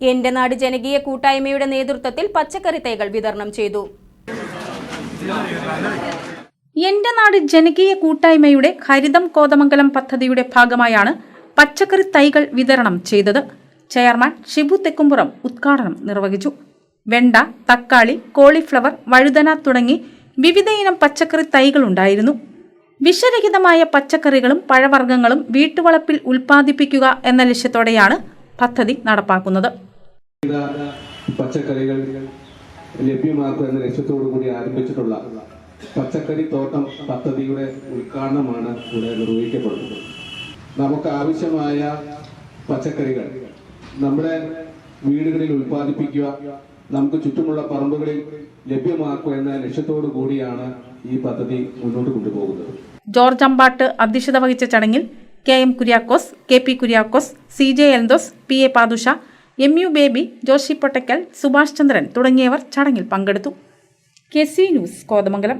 എന്റെ നാട് ജനകീയ കൂട്ടായ്മയുടെ നേതൃത്വത്തിൽ പച്ചക്കറി തൈകൾ വിതരണം ചെയ്തു. എന്റെ നാട് ജനകീയ കൂട്ടായ്മയുടെ ഹരിതം കോതമംഗലം പദ്ധതിയുടെ ഭാഗമായാണ് പച്ചക്കറി തൈകൾ വിതരണം ചെയ്തത്. ചെയർമാൻ ഷിബു തെക്കുംപുറം ഉദ്ഘാടനം നിർവഹിച്ചു. വെണ്ട തക്കാളി കോളിഫ്ലവർ വഴുതന തുടങ്ങി വിവിധയിനം പച്ചക്കറി തൈകളുണ്ടായിരുന്നു വിഷരഹിതമായ പച്ചക്കറികളും പഴവർഗങ്ങളും വീട്ടുവളപ്പിൽ ഉൽപ്പാദിപ്പിക്കുക എന്ന ലക്ഷ്യത്തോടെയാണ് പദ്ധതി നടപ്പാക്കുന്നത്. പച്ചക്കറികൾ ലഭ്യമാക്കുക എന്ന ലക്ഷ്യത്തോടു കൂടി ആരംഭിച്ചിട്ടുള്ള പച്ചക്കറി തോട്ടം പദ്ധതിയുടെ ഉദ്ഘാടനമാണ് ഇവിടെ നിർവഹിക്കപ്പെടുന്നത്. നമുക്ക് ആവശ്യമായ പച്ചക്കറികൾ നമ്മുടെ വീടുകളിൽ ഉൽപ്പാദിപ്പിക്കുക നമുക്ക് ചുറ്റുമുള്ള പറമ്പുകളിൽ ലഭ്യമാക്കുക എന്ന ലക്ഷ്യത്തോടു കൂടിയാണ് ഈ പദ്ധതി മുന്നോട്ട് കൊണ്ടുപോകുന്നത്. ജോർജ് അമ്പാട്ട് അധ്യക്ഷത വഹിച്ച ചടങ്ങിൽ K M Kuriakose K P Kuriakose C J Eldhose P A Padusha M U Baby Joshi Pottakkal Subhash Chandran തുടങ്ങിയവർ ചടങ്ങിൽ പങ്കെടുത്തു. K C news Kothamangalam.